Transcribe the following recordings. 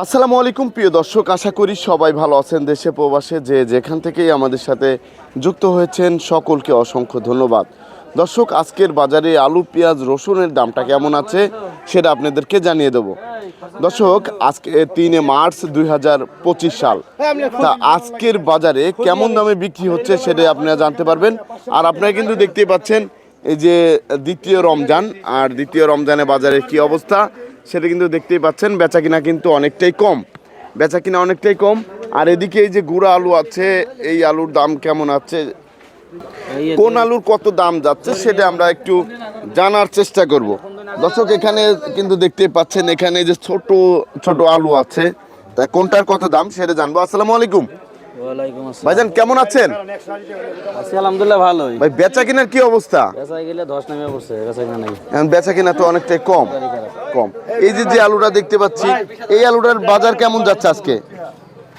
আসসালামু আলাইকুম, প্রিয় দর্শক। আশা করি সবাই ভালো আছেন দেশে প্রবাসে। যে যেখান থেকেই আমাদের সাথে যুক্ত হয়েছেন, সকলকে অসংখ্য ধন্যবাদ। দর্শক, আজকের বাজারে আলু, পেঁয়াজ, রসুনের দামটা কেমন আছে সেটা আপনাদেরকে জানিয়ে দেব। দর্শক, আজকে তিনে মার্চ দুই হাজার পঁচিশ সাল। তা আজকের বাজারে কেমন দামে বিক্রি হচ্ছে সেটা আপনারা জানতে পারবেন। আর আপনারা কিন্তু দেখতেই পাচ্ছেন, এই যে দ্বিতীয় রমজান, আর দ্বিতীয় রমজানে বাজারের কি অবস্থা। সেটা কিন্তু দেখতেই পাচ্ছেন বেচা কিনা কিন্তু অনেকটাই কম। বেচা কিনা অনেকটাই কম। আর এদিকে এই যে গুঁড়া আলু আছে এই আলুর দাম কেমন আছে? কোন আলুর কত দাম যাচ্ছে সেটা আমরা একটু জানার চেষ্টা করব। দর্শক এখানে কিন্তু দেখতে পাচ্ছেন এখানে যে ছোট ছোট আলু আছে তা কোনটার কত দাম সেটা জানব। আসসালামু আলাইকুম। ওয়ালাইকুম আসসালাম। ভাইজান কেমন আছেন? আছি আলহামদুলিল্লাহ ভালোই। ভাই বেচা কিনার কি অবস্থা? বেচায় গেলে ধস নেমে পড়ছে বেচা কিনা নাই। এখন বেচা কিনা তো অনেকটাই কম। কম। এই যে যে আলুটা দেখতে পাচ্ছি এই আলুটার বাজার কেমন যাচ্ছে আজকে?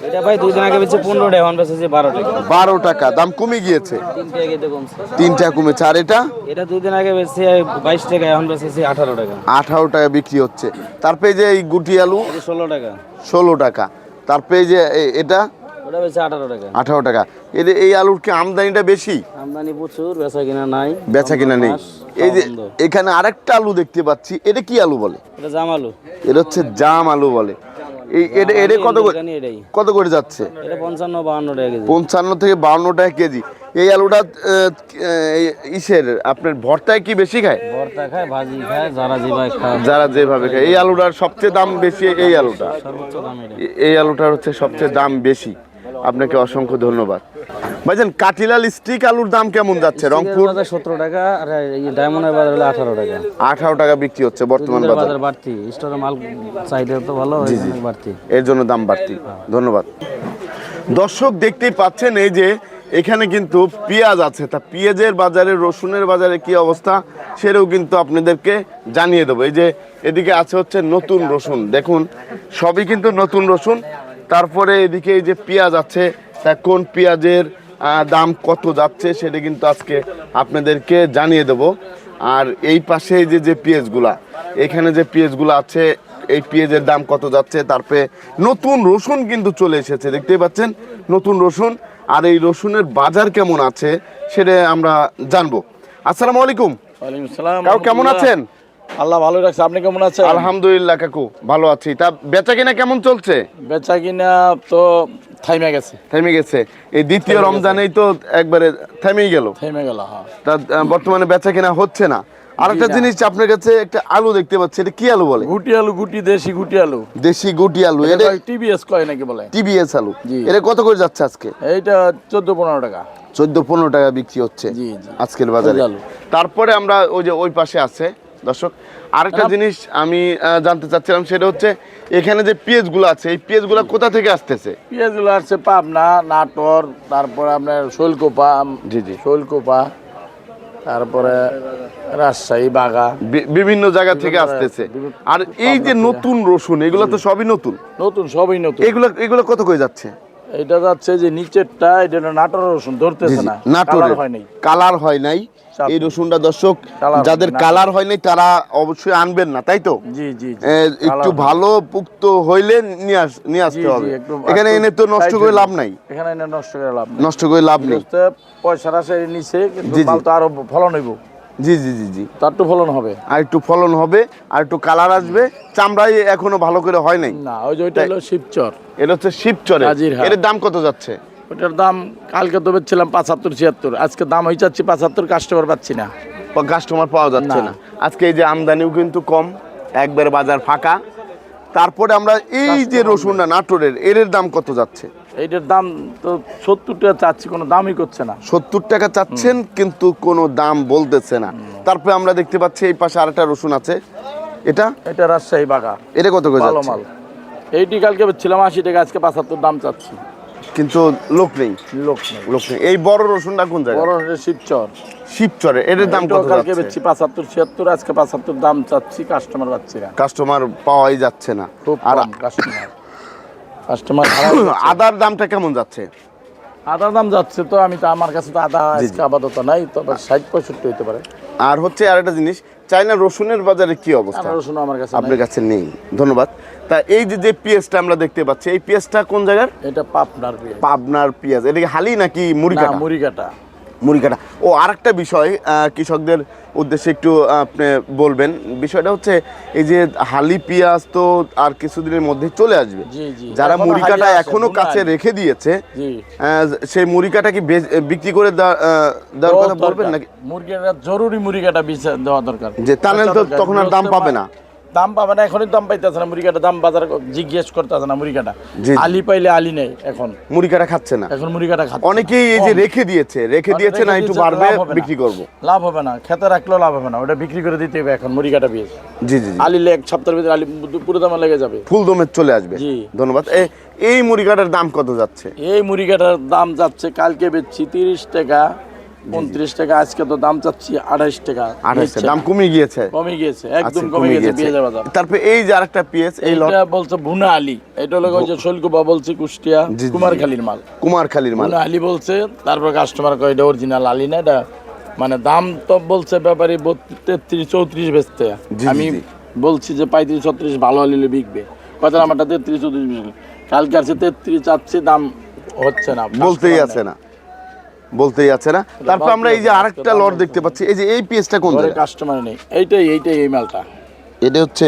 এটা ভাই দুই দিন আগে বেচে পনেরো টাকা এখন বেচেছে বারো টাকা। বারো টাকা দাম কমে গিয়েছে? তিন টাকা কেটে কমছে। তিনটা কমেছে। আর এটা? এটা দুই দিন আগে বেচে বাইশ টাকা এখন বেচেছে আঠারো টাকা। আঠারো টাকা বিক্রি হচ্ছে। তারপরে যে এই গুটি আলু এটা ষোলো টাকা। ষোলো টাকা। তারপরে যে এটা? ওটা বেচে আঠারো টাকা। আঠারো টাকা। এই এই আলুর কি আমদানিটা বেশি? আমদানি প্রচুর বেচা কিনা নাই। বেচা কিনা নেই। এই যে এখানে আরেকটা আলু দেখতে পাচ্ছি। এটা কি আলু বলে? এটা জামালু এটা হচ্ছে জাম আলু বলে। এই এটা এটা কত করে কত করে যাচ্ছে? এটা পঞ্চান্ন বাহান্ন টাকা কেজি। পঞ্চান্ন থেকে বাউন্ন টাকা কেজি। এই আলুটা এই ইসের আপনার ভর্তায় কি বেশি খায়? ভর্তা খায় ভাজি খায় যারা যেভাবে খায়। যারা যেভাবে খায়। এই আলুটার সবচেয়ে দাম বেশি এই আলুটা। সর্বোচ্চ দাম এই আলুটার হচ্ছে সবচেয়ে দাম বেশি। আপনাকে অসংখ্য ধন্যবাদ। ভাইজান কাটিলাল স্টিক আলুর দাম কেমন যাচ্ছে? রংপুর সতেরো টাকা আর এই ডায়মন্ডের বাজার হলো আঠারো টাকা। আঠারো টাকা বিক্রি হচ্ছে বর্তমান বাজার। বাড়তি স্টোরে মাল চাহিদা তো ভালো বাড়তি। এর জন্য দাম বাড়তি। ধন্যবাদ। দর্শক দেখতেই পাচ্ছেন এই যে এখানে কিন্তু পেঁয়াজ আছে। তা পেঁয়াজের বাজারে রসুনের বাজারে কি অবস্থা সেটাও কিন্তু আপনাদেরকে জানিয়ে দেবো। এই যে এদিকে আছে হচ্ছে নতুন রসুন। দেখুন সবই কিন্তু নতুন রসুন। তারপরে এদিকে এই যে পেঁয়াজ আছে তা কোন পেঁয়াজের দাম কত যাচ্ছে সেটা কিন্তু আজকে আপনাদেরকে জানিয়ে দেবো। আর এই পাশে যে যে পেঁয়াজগুলা এখানে যে পেঁয়াজগুলো আছে এই পেঁয়াজের দাম কত যাচ্ছে তারপরে নতুন রসুন কিন্তু চলে এসেছে দেখতেই পাচ্ছেন? নতুন রসুন আর এই রসুনের বাজার কেমন আছে সেটা আমরা জানব। আসসালামু আলাইকুম। কেমন আছেন? আল্লাহ ভালো রাখছে। আপনি কেমন আছেন? আলহামদুলিল্লাহ কাকু ভালো আছি। তা বেচা কিনা কেমন চলছে? বেচা কিনা তো থাইমে গেছে। থেমে গেছে। এই দ্বিতীয় রমজানেই তো একবারে থেমেই গেল। থেমে গেল হ্যাঁ। তা বর্তমানে বেচা কিনা হচ্ছে না। আর একটা জিনিস আপনার কাছে একটা আলু দেখতে পাচ্ছি এটা কি আলু বলে? গুটি আলু গুটি দেশি গুটি আলু। দেশি গুটি আলু। এটা টিবিএস কয় নাকি বলে? টিবিএস আলু। এটা কত করে যাচ্ছে আজকে? এইটা চোদ্দ পনেরো টাকা। চোদ্দ পনেরো টাকা বিক্রি হচ্ছে। আজকের বাজারে। আলু। তারপরে আমরা ওই যে ওই পাশে আছে দর্শক আরেকটা জিনিস আমি জানতে চাচ্ছিলাম সেটা হচ্ছে এখানে যে পেঁয়াজগুলো আছে এই পেঁয়াজগুলো কোথা থেকে আসতেছে? পেঁয়াজগুলো আসছে পাবনা নাটোর তারপরে আপনার শৈলকোপা জি, জি। শৈলকোপা তারপরে রাজশাহী বাগা। বিভিন্ন জায়গা থেকে আসতেছে। আর এই যে নতুন রসুন এগুলো তো সবই নতুন? নতুন সবই নতুন। এগুলো এগুলো কত করে যাচ্ছে? এটা যাচ্ছে যে নিচেরটা এটা নাটোর রসুন ধরতেছে না। নাটোরে। হয় নাই। কালার হয় নাই। এই রসুনটা দর্শক যাদের কালার হয় নাই তারা অবশ্যই আনবেন না তাই তো? জি জি। একটু ভালো পুক্ত হইলে নিয়ে আস নিয়ে আসতে হবে। এখানে এনে তো নষ্ট করে লাভ নাই। এখানে এনে নষ্ট করে লাভ নষ্ট করে লাভ নেই। পয়সা রাশে নিচে কিন্তু আরও ফলন হইব। জি জি জি জি। তার তো ফলন হবে? আর একটু ফলন হবে আর একটু কালার আসবে। চামড়াই এখনও ভালো করে হয় নাই। না ওই যে ওইটা হলো শিবচর। এটা হচ্ছে শিবচরে এর দাম কত যাচ্ছে? ওটার দাম কালকে তো বেচছিলাম পাঁচাত্তর ছিয়াত্তর। আজকে দাম হয়ে যাচ্ছে পাঁচাত্তর কাস্টমার পাচ্ছি না। কাস্টমার পাওয়া যাচ্ছে। না। আজকে এই যে আমদানিও কিন্তু কম একবার বাজার ফাঁকা। তারপরে আমরা এই যে রসুনটা নাটোরের এর দাম কত যাচ্ছে? এইটার দাম তো সত্তর টাকা চাচ্ছি কোনো দামই করছে না। সত্তর টাকা চাচ্ছেন কিন্তু কোনো দাম বলতেছে না। তারপরে আমরা দেখতে পাচ্ছি এই পাশে আরেকটা রসুন আছে। এটা? এটা রাজশাহী বাগা এটা কত করে ভালো যাচ্ছে? মাল। এইটি কালকে ছিলাম আশি টাকা আজকে পাঁচাত্তর দাম চাচ্ছি। কিন্তু লোক নেই। লোক নেই। লোক নেই। এই বড় রসুনটা কোন জায়গায়? বড় রসুন শিবচর। শিবচরে। এর দাম কত কালকে বেচছি পাঁচাত্তর ছিয়াত্তর আজকে পাঁচাত্তর দাম চাচ্ছি কাস্টমার পাচ্ছি না। কাস্টমার পাওয়াই যাচ্ছে না। খুব আর কাস্টমার কাস্টমার আদার দামটা কেমন যাচ্ছে? আদা দাম যাচ্ছে তো আমি তো আমার কাছে তো আদা আজকে আপাতত নাই তবে ষাট পঁয়ষট্টি হতে পারে। আর হচ্ছে আর একটা জিনিস চাইনা রসুনের বাজারে কি অবস্থা? রসুন আমার কাছে আপনার কাছে নেই ধন্যবাদ। তা এই যে যে পেঁয়াজটা আমরা দেখতে পাচ্ছি এই পেঁয়াজটা কোন জায়গার? এটা পাপনার পেঁয়াজ। পাবনার পেঁয়াজ এটা কি হালি নাকি মুড়ি কাটা মুড়ি কাটা মুড়ি কাটা ও আরেকটা বিষয় কৃষকদের উদ্দেশ্যে একটু আপনি বলবেন। বিষয়টা হচ্ছে এই যে হালি পেঁয়াজ তো আর কিছুদিনের মধ্যে চলে আসবে। যারা মুড়ি কাটা এখনও কাছে রেখে দিয়েছে সেই মুড়ি কাটা কি বিক্রি করে দেওয়ার কথা বলবেন নাকি? মুরগিটা জরুরি মুড়ি কাটা দেওয়া দরকার। যে তা নাহলে তো তখন আর দাম পাবে না। দাম পাবে না এখনই দাম পাইতেছে না মুরগি কাটা দাম বাজার জিজ্ঞেস করতেছে না মুরগি কাটা জি, জি। আলি পাইলে আলি নেই এখন। মুড়ি কাটা খাচ্ছে না। এখন মুরগি কাটা খাচ্ছে অনেকেই এই যে রেখে দিয়েছে রেখে দিয়েছে না একটু বাড়বে। বিক্রি করব। লাভ হবে না খেতে রাখলেও লাভ হবে না ওটা বিক্রি করে দিতে হবে এখন মুরগি কাটা পেঁয়াজ। জি জি আলিলে এক সপ্তাহের ভিতরে আলি পুরো দামে লেগে যাবে। ফুল দমে চলে আসবে। জি। ধন্যবাদ। এই মুড়ি কাটার দাম কত যাচ্ছে? এই মুরগি কাটার দাম যাচ্ছে কালকে বেচছি তিরিশ টাকা। উনত্রিশ টাকা আজকে তো দাম চাচ্ছি আঠাইশ টাকা। দাম না। কমিয়ে গিয়েছে। কমে গিয়েছে আচ্ছা, একদম কমে গেছে পেঁয়াজের বাজার। তারপরে এই যে আরেকটা পেঁয়াজ এই লট বলছে ভুনা আলি। এটা হলো ওই যে শৈলকুপা বলছে কুষ্টিয়া। কুমারখালীর মাল। কুমারখালীর মাল। আলি বলছে তারপর কাস্টমার কয় এটা অরিজিনাল আলি না এটা মানে দাম তো বলছে ব্যাপারে তেত্রিশ চৌত্রিশ বেচতে। আমি বলছি যে পঁয়ত্রিশ ছত্রিশ ভালো আলিলে বিকবে। কথা আমারটা তেত্রিশ চৌত্রিশ কালকে আছে তেত্রিশ চাচ্ছি দাম হচ্ছে না। বলতেই আছে না। বলতেই আছে না? তারপর আমরা এই যে আরেকটা লট দেখতে পাচ্ছি। এই যে এই পেঁয়াজটা কোন কাস্টমার নেই। এইটাই এইটাই এই মালটা। এটা হচ্ছে।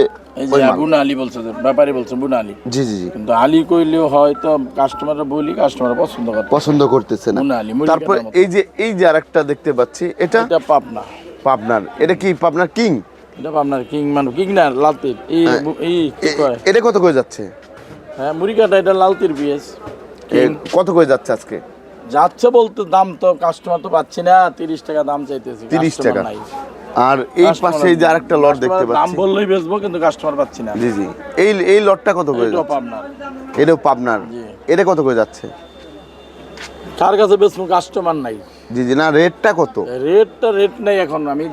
বুনা আলি বলছে ব্যাপারী বলছে বুনা আলি জি জি জি। কিন্তু আলি কইলেও হয়তো কাস্টমাররা বলি কাস্টমার পছন্দ করে পছন্দ করতেছে না। মুনা আলি, তারপর এই যে এই যে আরেকটা দেখতে পাচ্ছি এটা এটা পাবনা। পাবনার। এটা কি পাবনার কিং? এটা পাবনার কিং মানে কিং না লালতির। এই এই এটা কত করে যাচ্ছে? হ্যাঁ মুড়ি কাটা এটা লালতির পিএস। কত করে যাচ্ছে আজকে? যাচ্ছে বলতে দাম তো কাস্টমার তো পাচ্ছি না তিরিশ টাকা দাম চাইতেছি তিরিশ টাকা। আর এই পাশে যে আরেকটা লট দেখতে customer দাম বললেই বেচবো কিন্তু কাস্টমার পাচ্ছি না। জি জি। এই এই লটটা কত করে এটাও যাচ্ছে? পাবনার। এটাও পাবনার। জি। এটা কত করে যাচ্ছে? কার কাছে বেচবো? কাস্টমার নাই। জি জি। না রেটটা কত? রেটটা রেট নেই এখন। আমি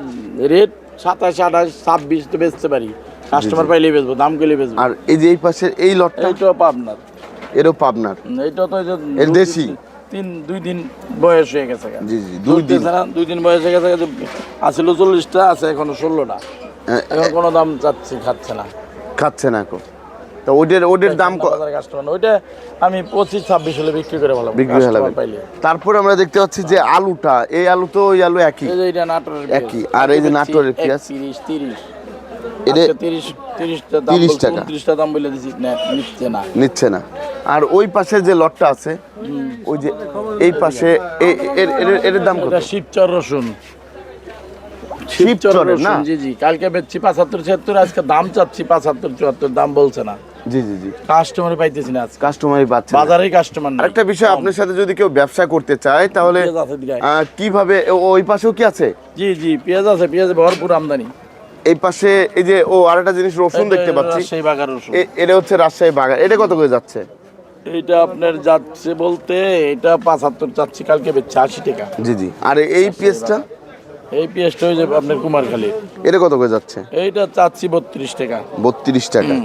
রেট সাতাশ আঠাশ ছাব্বিশ তো বেচতে পারি। কাস্টমার পাইলেই বেচবো দাম গেলে বেচবো। আর এই যে এই পাশে এই লটটা এইটাও পাবনার। এটাও পাবনার। এটা তো এই দেশি? তিন দুই দিন বয়স হয়ে গেছে জি জি দুই দিন। দুই দিন বয়স হয়ে গেছে গা, আছিল চল্লিশটা আছে এখনও ষোলোটা। এখন কোনো দাম চাচ্ছে খাচ্ছে না। খাচ্ছে না এখন। তো ওদের ওদের দাম ক- কাস্টমার ওইটা আমি পঁচিশ ছাব্বিশ হলে বিক্রি করে ভালো বিক্রি পাইলে। তারপরে আমরা দেখতে পাচ্ছি যে আলুটা এই আলু তো ওই আলু একই। এই যে এটা নাটোরের একই, আর এই যে নাটোরের পেঁয়াজ? তিরিশ তিরিশ। এটা তিরিশ তিরিশটা দাম 30 বলছে, টাকা। উনত্রিশটা দাম বলে দিছি না নিচ্ছে না। নিচ্ছে না। আর ওই পাশে যে লটটা আছে ওই যে এই পাশে এর- দাম কত? শিবচর রসুন। শিবচরের রসুন, না? জি জি। কালকে বেচছি পাঁচাত্তর ছিয়াত্তর আজকে দাম চাচ্ছি পাঁচাত্তর চুয়াত্তর দাম বলছে না। জি জি জি। কাস্টমার পাইতেছি না আজকে। কাস্টমারই পাচ্ছে না। বাজারে কাস্টমার আরেকটা বিষয় আপনার সাথে যদি কেউ ব্যবসা করতে চায় তাহলে কীভাবে ওই পাশেও কি আছে? জি জি পেঁয়াজ আছে পেঁয়াজ ভরপুর আমদানি। এই পাশে এই যে ও আরেকটা জিনিস রসুন দেখতে পাচ্ছি। এটা হচ্ছে রাজশাহী বাগান। এটা কত করে যাচ্ছে? এইটা আপনার যাচ্ছে বলতে এটা পাঁচাত্তর চাচ্ছি কালকে বেচছে আশি টাকা। জি জি। আর এই পেঁয়াজটা এই পেঁয়াজটা হয়ে যাবে আপনার কুমারখালী। এটা কত করে যাচ্ছে? এইটা চাচ্ছি বত্রিশ টাকা। বত্রিশ টাকা।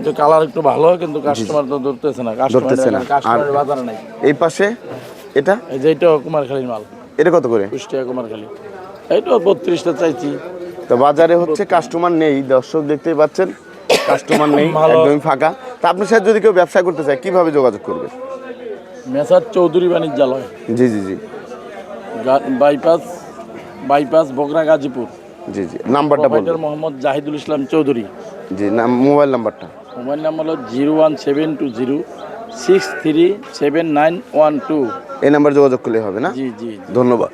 যে কালার একটু ভালো কিন্তু কাস্টমার তো ধরতেছে না। ধরতেছে না। আর- বাজার নাই। এই পাশে এটা? এই যে এটা কুমারখালীর মাল। এটা কত করে? কুষ্টিয়া কুমারখালী। এইটা বত্রিশটা চাইছি। তো বাজারে হচ্ছে কাস্টমার নেই। দর্শক দেখতেই পাচ্ছেন কাস্টমার নেই। একদমই ফাঁকা। তা আপনার সাথে যদি কেউ ব্যবসা করতে চায় কীভাবে যোগাযোগ করবে? মেসার চৌধুরী বাণিজ্যালয়। জি জি জি। Bypass bypass Bogra Gazipur. জি জি। নাম্বারটা বলুন। মোহাম্মদ জাহিদুল ইসলাম চৌধুরী। জি নাম মোবাইল নাম্বারটা। মোবাইল নাম্বার হলো zero one seven two zero six three seven nine one two. এই নাম্বার যোগাযোগ করলে হবে না? জি জি জি। ধন্যবাদ।